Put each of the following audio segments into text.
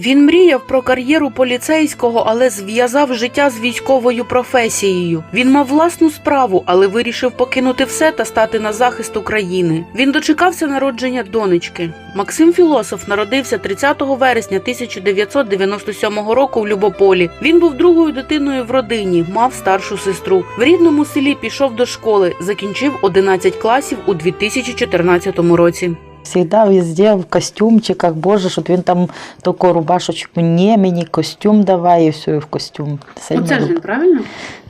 Він мріяв про кар'єру поліцейського, але зв'язав життя з військовою професією. Він мав власну справу, але вирішив покинути все та стати на захист України. Він дочекався народження донечки. Максим Філософ народився 30 вересня 1997 року в Любополі. Він був другою дитиною в родині, мав старшу сестру. В рідному селі пішов до школи, закінчив 11 класів у 2014 році. Всегда везде в костюмчиках, боже, щоб він там таку рубашечку, ні, мені костюм давай, і все, і в костюм. Сильно правильно?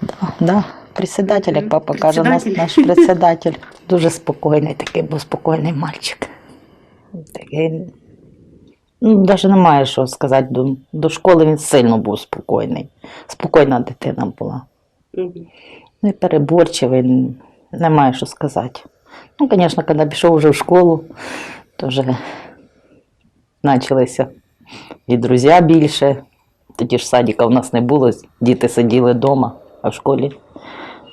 Да, да. Председатель, як папа каже, наш, Председатель. наш председатель. Дуже спокійний, такий був спокійний мальчик. Такий, ну, навіть немає що сказати. До, до школи він сильно був спокійний. Спокійна дитина була. Не переборчивий, немає що сказати. Ну, звісно, коли пішов вже в школу, то вже почалися і друзі більше. Тоді ж садика в нас не було, діти сиділи вдома, а в школі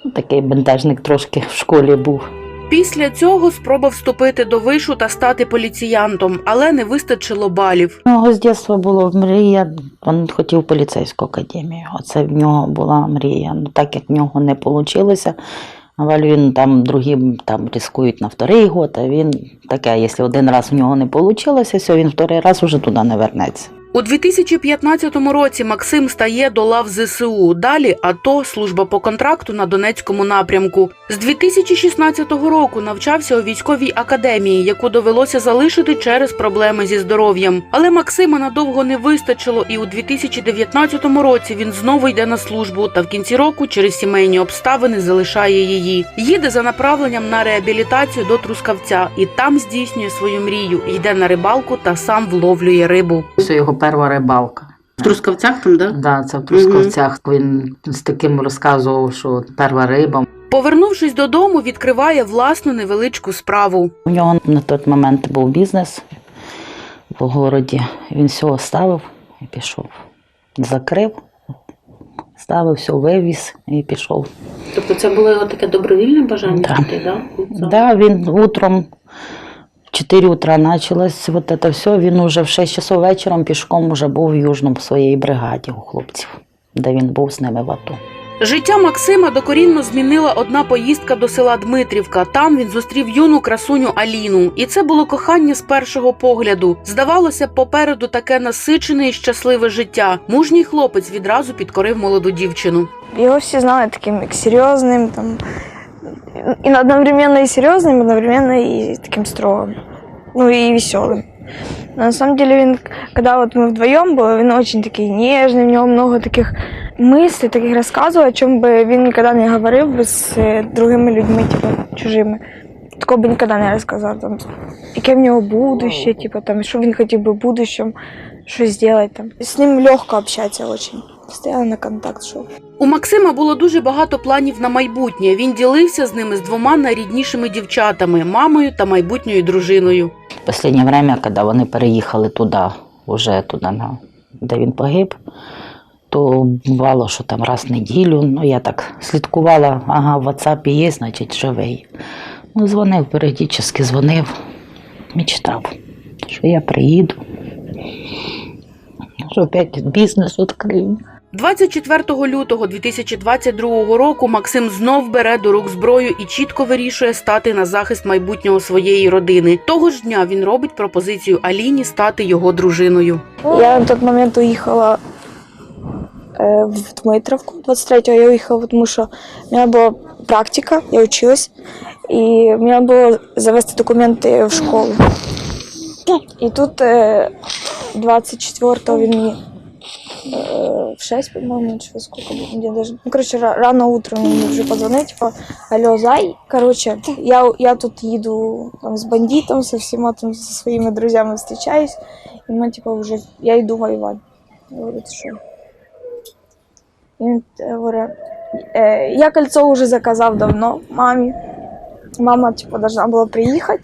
ну, такий бентежник трошки в школі був. Після цього спробував вступити до вишу та стати поліціянтом, але не вистачило балів. У нього з дитинства була мрія, він хотів поліцейську академію. Оце в нього була мрія. Ну, так як в нього не вийшло, але він там другим там рискують на вторий год, а він таке, якщо один раз в нього не вийшло, все, він вторий раз уже туди не вернеться. У 2015 році Максим стає до лав ЗСУ. Далі АТО, служба по контракту на Донецькому напрямку. З 2016 року навчався у військовій академії, яку довелося залишити через проблеми зі здоров'ям. Але Максима надовго не вистачило, і у 2019 році він знову йде на службу та в кінці року через сімейні обставини залишає її. Їде за направленням на реабілітацію до Трускавця і там здійснює свою мрію. Йде на рибалку та сам вловлює рибу. Це його перша рибалка. В Трускавцях там, да? Да, це в Трускавцях. Він з таким розказував, що перша риба. Повернувшись додому, відкриває власну невеличку справу. У нього на той момент був бізнес в городі. Він все оставив і пішов. Закрив, ставив, все вивіз і пішов. Тобто це було його таке добровільне бажання Да. піти, да? Да, він утром 4 утра почалось вот это все. Він уже в 6 часов вечором пішком уже був в Южному в своїй бригаді у хлопців, де він був з ними в АТО. Життя Максима докорінно змінила одна поїздка до села Дмитрівка. Там він зустрів юну красуню Аліну, і це було кохання з першого погляду. Здавалося, попереду таке насичене і щасливе життя. Мужній хлопець відразу підкорив молоду дівчину. Его все знали таким как серьезным, там, и одновременно и серьезным, одновременно и таким строгим, ну и веселым. Но на самом деле, він, когда вот мы вдвоем были, он очень такий нежный, у него много таких мыслей, таких рассказов, о чем бы він никогда не говорив би з е, другими людьми, типа, чужими. Такого би ніколи не розказав, там, яке в нього будущее, типа, там, що він хотів би в будущем, що зробити там. З ним легко общатися очень. Постоянно на контакт шел. У Максима було дуже багато планів на майбутнє. Він ділився з ними з двома найріднішими дівчатами мамою та майбутньою дружиною. В останнє время, коли вони переїхали туди, уже туди, на, де він погиб, то бувало, що там раз в неділю, ну я так слідкувала, ага, в WhatsApp є, значить, живий. Ну, дзвонив, періодично дзвонив, мечтав, що я приїду, що опять бізнес відкрию. 24 лютого 2022 року Максим знов бере до рук зброю і чітко вирішує стати на захист майбутнього своєї родини. Того ж дня він робить пропозицію Аліні стати його дружиною. Я на тот момент уїхала е, в Дмитровку 23-го. Я уїхала, тому що у мене була практика, я училась, і мені було завести документи в школу. І тут е, 24-го він мені в 6, по-моему, чи сколько я даже, ну, короче, рано утром він мені вже позвонив, типа, алло, зай, короче, я, я тут їду там, з бандитом, со всіма там, со своїми друзями зустрічаюсь, і ми, типа, вже, я йду воювати. Я говорю, «Ти що? І він е, говорить, е, я кольцо вже заказав давно мамі. Мама, типа, должна була приїхати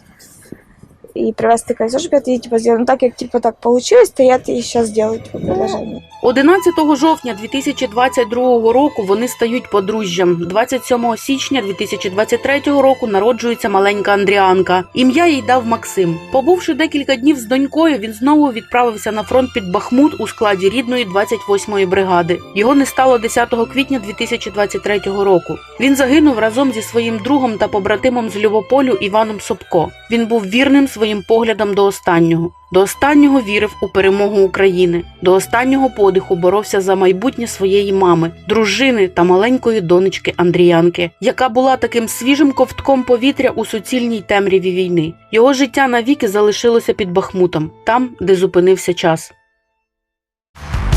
і привезти кольцо, зробила. Ну, так як, типа, так получилось, то я тобі зараз зроблю, типа, предложение. 11 жовтня 2022 року вони стають подружжям. 27 січня 2023 року народжується маленька Андріанка. Ім'я їй дав Максим. Побувши декілька днів з донькою, він знову відправився на фронт під Бахмут у складі рідної 28-ї бригади. Його не стало 10 квітня 2023 року. Він загинув разом зі своїм другом та побратимом з Любополю Іваном Собко. Він був вірним своїм поглядам до останнього. До останнього вірив у перемогу України. До останнього подиху боровся за майбутнє своєї мами, дружини та маленької донечки Андріянки, яка була таким свіжим ковтком повітря у суцільній темряві війни. Його життя навіки залишилося під Бахмутом, там, де зупинився час.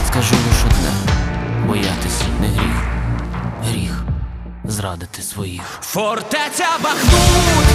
Скажу лиш одне, боятись не гріх, гріх зрадити своїх. Фортеця Бахмут,